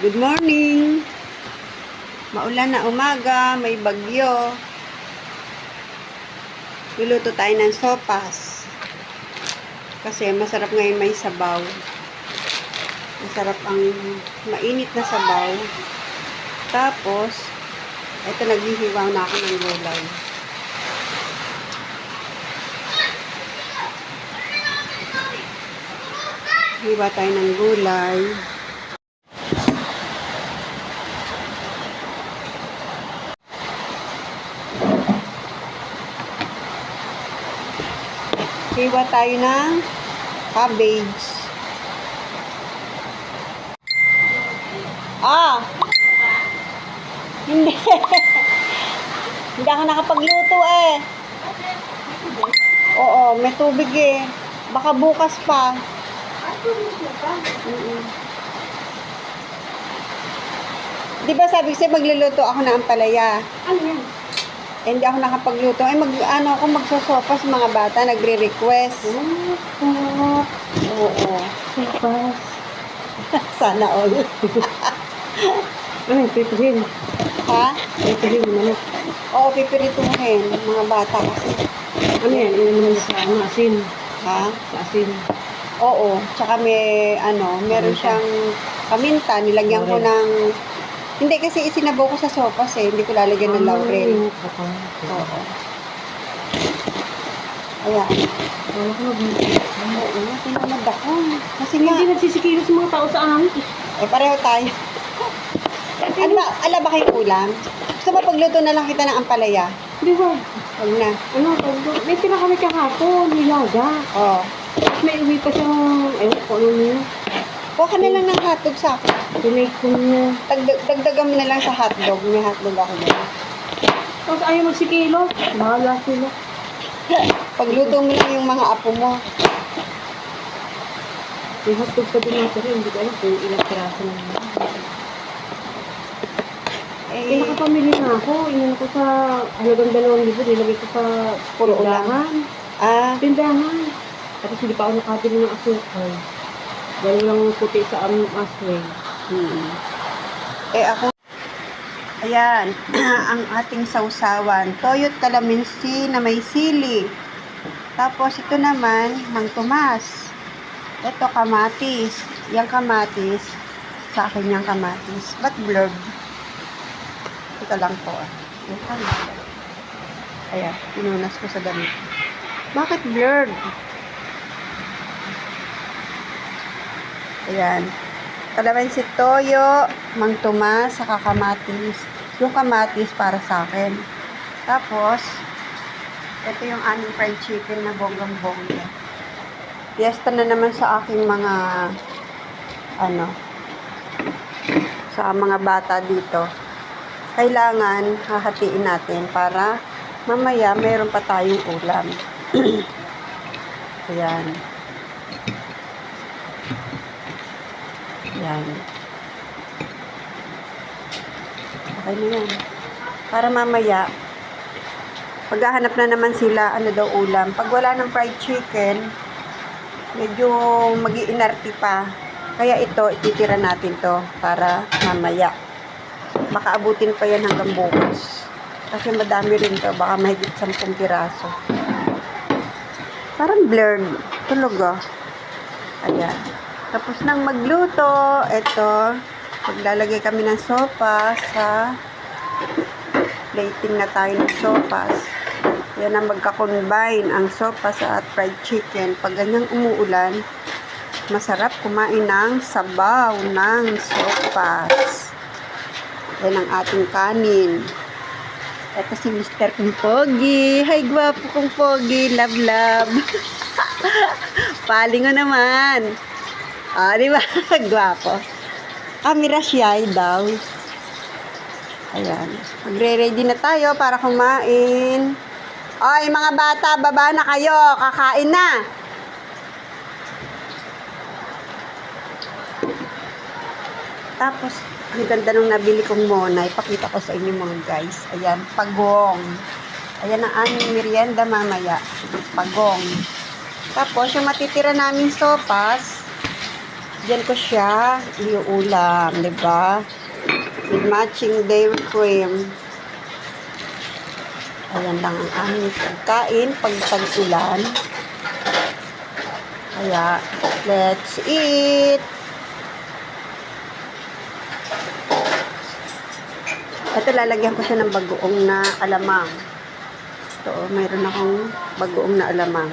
Good morning. Maulan na umaga, may bagyo. Luluto tayo ng sopas. Kasi masarap ngayon may sabaw. Masarap ang mainit na sabaw. Tapos, ito naghihiwaw na ako ng gulay. Hiwa tayo ng gulay. Hiwa tayo ng cabbage. Ah! Hindi. Hindi ako nakapagluto eh. Oo, may tubig eh. Baka bukas pa. Di ba sabi ko sa'yo, magluluto ako ng ampalaya. Ano yan? Eh, hindi ako nakapagluto. Ay, mag, ano ako, magsosopa sa mga bata, nagre-request. Oh, Oo. sopas. Sana all. Yung pipihin? ha? Pipihin mo manok. Oo, pipirituhin. Mga bata kasi. Ano yan? Ilan naman sa ano, asin. Ha? Sa asin. Oo. Tsaka may, ano, meron siyang paminta. Nilagyan ko ng... Hindi kasi isinabaw ko sa sopas eh. Hindi ko lalagyan ng laurel. Baka. Oo. Ayan. Baka ko Oo, tinamad ako. Kasi nga, Hindi nagsisikilos mga tao sa amin. eh, pareho tayo. Ano ba, ala ba kayong ulam? Gusto mo pagluto na lang kita ng ampalaya? Di ba? Huwag na. Ano, pag- may tira kami kahapon, nilaga. Oo. Tapos may uwi pa siyang, ewan ko ano niya. Kuha ka na lang ng hotdog sa akin. Tinake ko niya. Dagdag, dagdagan mo na lang sa hotdog. May hotdog ako dyan. Tapos ayaw magsikilos. Bahala sila. Pagluto mo lang yung mga apo mo. May hotdog pa din natin rin. Hindi ko alam kung ilang piraso na yun. Eh, Eh, nakapamili na ako. Inan ko sa halagang dalawang libo. Nilagay ko sa Puro ulam. tindahan. ah, Tindahan. Tapos hindi pa ako nakabili ng asukal. Dahil lang puti sa aming asway. Hmm. eh ako, ayan, ang ating sausawan. Toyot kalamansi na may sili. Tapos ito naman, mang Tomas. Ito kamatis. Yang kamatis, sa akin yung kamatis. Ba't blurred? Ito lang po. kamatis. Ayan, pinunas ko sa damit. Bakit blurred? Ayan. Kalamansi toyo, mang Tomas, saka kamatis. Yung kamatis para sa akin. Tapos, ito yung aming fried chicken na bonggang-bongga. Fiesta na naman sa aking mga, ano, sa mga bata dito. Kailangan hahatiin natin para mamaya mayroon pa tayong ulam. Ayan. Yan. Okay na yan. Para mamaya, paghahanap na naman sila, ano daw ulam. Pag wala ng fried chicken, medyo mag pa. Kaya ito, ititira natin to para mamaya. Makaabutin pa yan hanggang bukas. Kasi madami rin to, baka mahigit 10 piraso. Parang blurred. Tulog ah. Ayan. Tapos nang magluto, ito, maglalagay kami ng sopas sa plating na tayo ng sopas. Yan ang magka-combine ang sopas at fried chicken. Pag ganyang umuulan, masarap kumain ng sabaw ng sopas. Yan ang ating kanin. Ito si Mr. kong Pogi. Hi, gwapo kong Pogi. Love, love. Paling ko naman. Ah, di ba? Gwapo. Camera shy daw. Ayan. Magre-ready na tayo para kumain. Oy, mga bata, baba na kayo. Kakain na. Tapos, ang ganda nung nabili kong mona. Ipakita ko sa inyo mga guys. Ayan, pagong. Ayan ang aming merienda mamaya. Pagong. Tapos, yung matitira namin sopas, Diyan ko siya iuulam, di ba? With matching dairy cream. Ayan lang ang aming pagkain pag tag-ulan. Kaya, let's eat! Ito, lalagyan ko siya ng bagoong na alamang. Ito, oh, mayroon akong bagoong na alamang.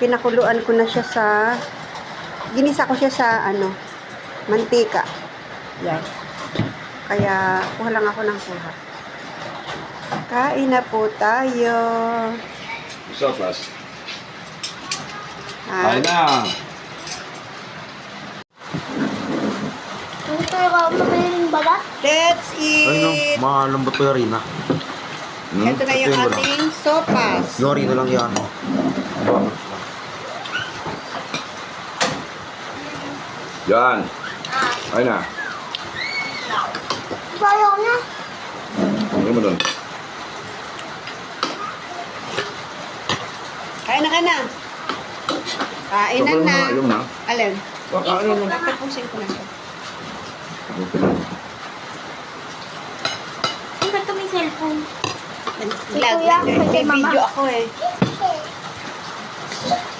Pinakuluan ko na siya sa, ginisa ko siya sa, ano, mantika. Yan. Kaya, kuha lang ako ng kuha. Kain na po tayo. Sopas. Ha? Kain na. Hindi ko ng balat. Let's Ay no, eat! malambot pa yung harina. Hmm? Ito na yung ating sopas. Yung harina lang yan. Oh. Yan. Kain na. Bayo na. Ano mo doon? Kain na ka na. Kainan na. Yung na. Alin? Kakain na. Tatapusin ko na siya. Ba't may cellphone? Vlog. May video ako eh.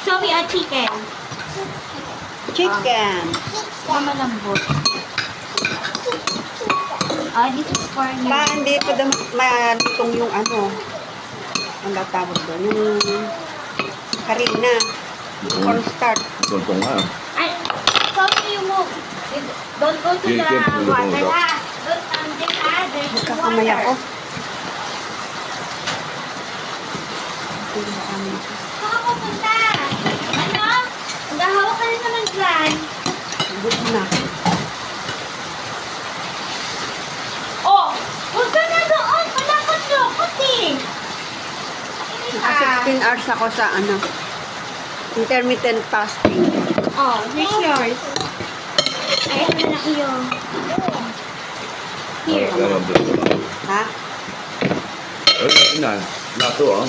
Show me a chicken. Chicken. Mama lambot. Ah, this is for you. Pa, hindi pa dam malutong yung ano. Ang tawag doon. Yung harina. Cornstarch. Doon ko nga. Ay, you move. Don't go to the water ha. Don't um, there ah, there's Magkakamay water. ako. Saan ka pupunta? Ano? Naghahawak ka rin naman dyan. Good na. Oh, huwag ka na doon. Malakot lukot eh. Naka 16 hours ako sa ano. Intermittent fasting. Oh, here's yours. Ay, ito na lang iyo. Here. Ano? Ha? Ay, kain na. Plato ah.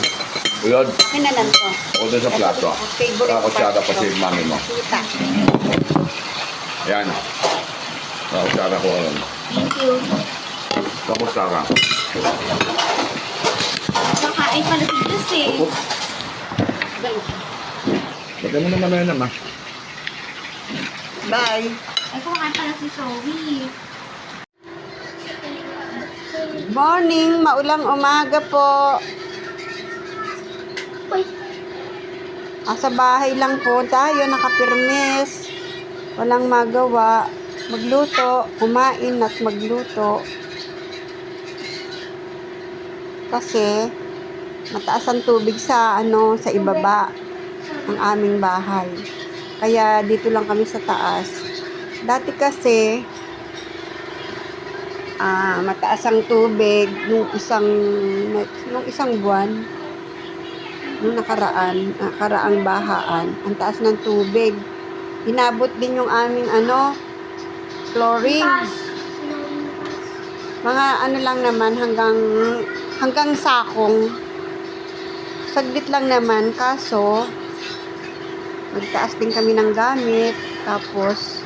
Uyod. Akin na lang to. O doon sa plato ah. Favorite Kakutsada part pa si ko. mami mo. Kita. Yan. Kakutsada ko alam. Thank you. Kakutsada. Makain pala si Diyos eh. Opo. Lagyan mo naman na yan naman. Bye. Ay, kumakain pala si Zoe. Morning, maulang umaga po. Uy, Asa bahay lang po tayo, nakapirmes. Walang magawa. Magluto, kumain at magluto. Kasi mataas ang tubig sa ano sa ibaba ng aming bahay. Kaya dito lang kami sa taas. Dati kasi ah mataas ang tubig nung isang nung isang buwan nung nakaraan, nakaraang bahaan, ang taas ng tubig. Inabot din yung aming ano, flooring. Mga ano lang naman hanggang hanggang sakong. Saglit lang naman kaso nagtaas din kami ng gamit tapos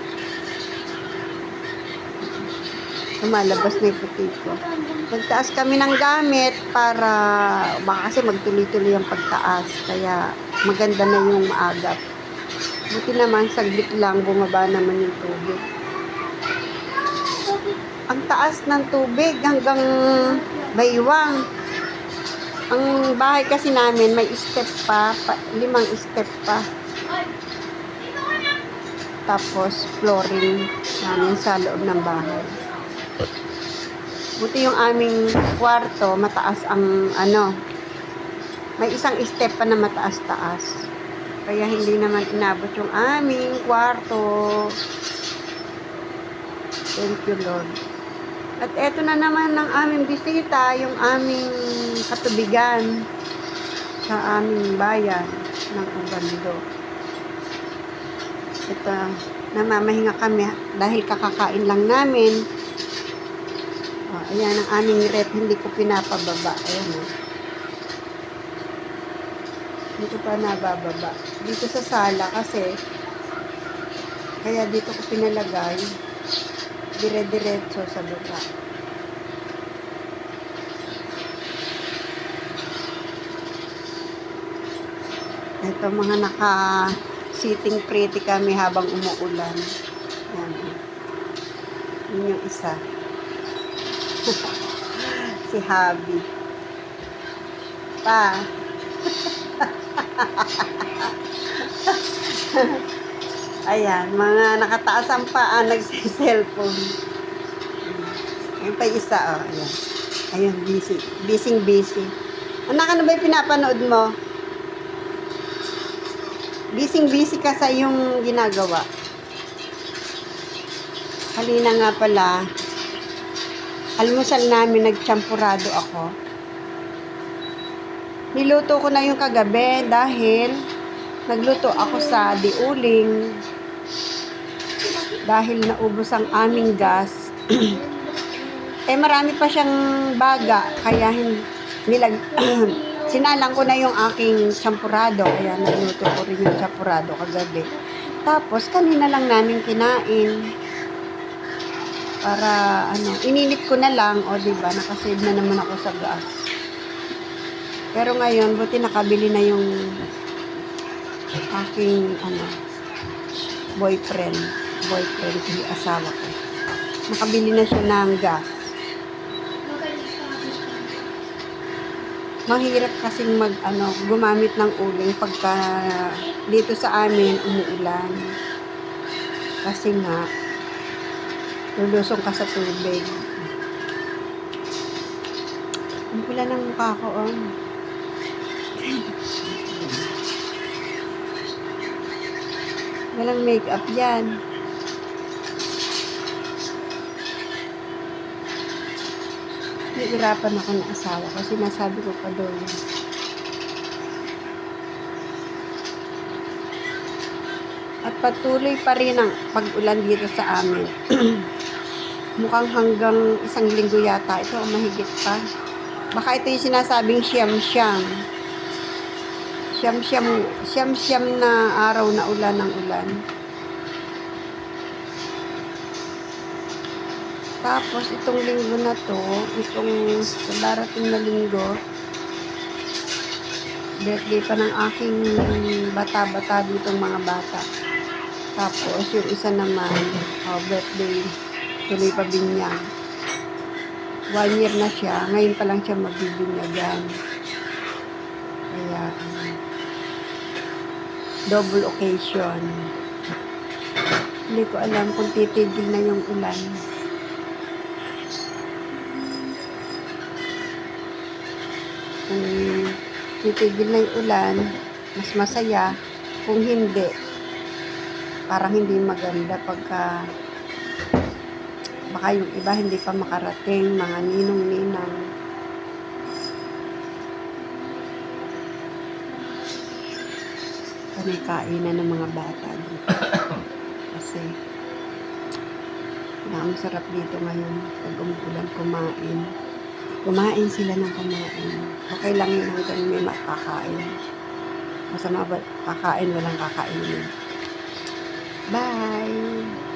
lumalabas na yung puti ko. Nagtaas kami ng gamit para baka kasi magtuloy-tuloy ang pagtaas. Kaya maganda na yung maagap. Buti naman, saglit lang, bumaba naman yung tubig. Ang taas ng tubig hanggang baywang. Ang bahay kasi namin may step pa, pa limang step pa. Tapos flooring namin sa loob ng bahay. Buti yung aming kwarto, mataas ang ano, may isang step pa na mataas-taas. Kaya hindi naman inabot yung aming kwarto. Thank you, Lord. At eto na naman ang aming bisita, yung aming katubigan sa aming bayan ng Ubando. Ito, namamahinga kami dahil kakakain lang namin. Oh, ayan ang aming rep, hindi ko pinapababa. Ayan o. Hindi ko pa nabababa. Dito sa sala kasi Kaya dito ko pinalagay. Dire-diretso sa baba. Ito mga naka sitting pretty kami habang umuulan. Yan. Yun yung isa. si Habi. Pa. Ayan, mga nakataas ang paa, nagsiselfone. Ayun pa isa, oh. Ayan. Ayun, busy. Busy, busy. Anak, ano ba yung pinapanood mo? Busy, busy ka sa iyong ginagawa. Halina nga pala, almusal namin, nagchampurado ako. Niluto ko na yung kagabi dahil nagluto ako sa diuling dahil naubos ang aming gas. eh marami pa siyang baga kaya nilag sinalang ko na yung aking champurado kaya nagluto ko rin yung champurado kagabi. Tapos kanina lang namin kinain para ano, ininit ko na lang o di ba nakasave na naman ako sa gas. Pero ngayon, buti nakabili na yung aking ano boyfriend. Boyfriend yung asawa ko. Nakabili na siya ng gas. Mahirap kasing mag ano gumamit ng uling pagka dito sa amin umuulan. Kasi nga lulusong ka sa tubig. Ang pula ng mukha ko oh. Walang makeup yan. Nahirapan ako ng asawa ko. Sinasabi ko pa doon. At patuloy pa rin ang pag-ulan dito sa amin. Mukhang hanggang isang linggo yata ito o mahigit pa. Baka ito yung sinasabing siyam-siyam. Siyam-siyam, siyam-siyam na araw na ulan ng ulan. Tapos, itong linggo na to, itong sa darating na linggo, birthday pa ng aking bata-bata ditong mga bata. Tapos, yung isa naman, oh, birthday, tuloy pa binyag. One year na siya, ngayon pa lang siya magbibinyagan. Kaya, double occasion. Hindi ko alam kung titigil na yung ulan. Kung titigil na yung ulan, mas masaya. Kung hindi, parang hindi maganda pagka baka yung iba hindi pa makarating, mga ninong-ninang. Kami kainan ng mga bata dito. Kasi, na ang sarap dito ngayon pag umuulan kumain. Kumain sila ng kumain. Okay lang yun hanggang may makakain. Masama ba kakain, walang kakainin. Bye!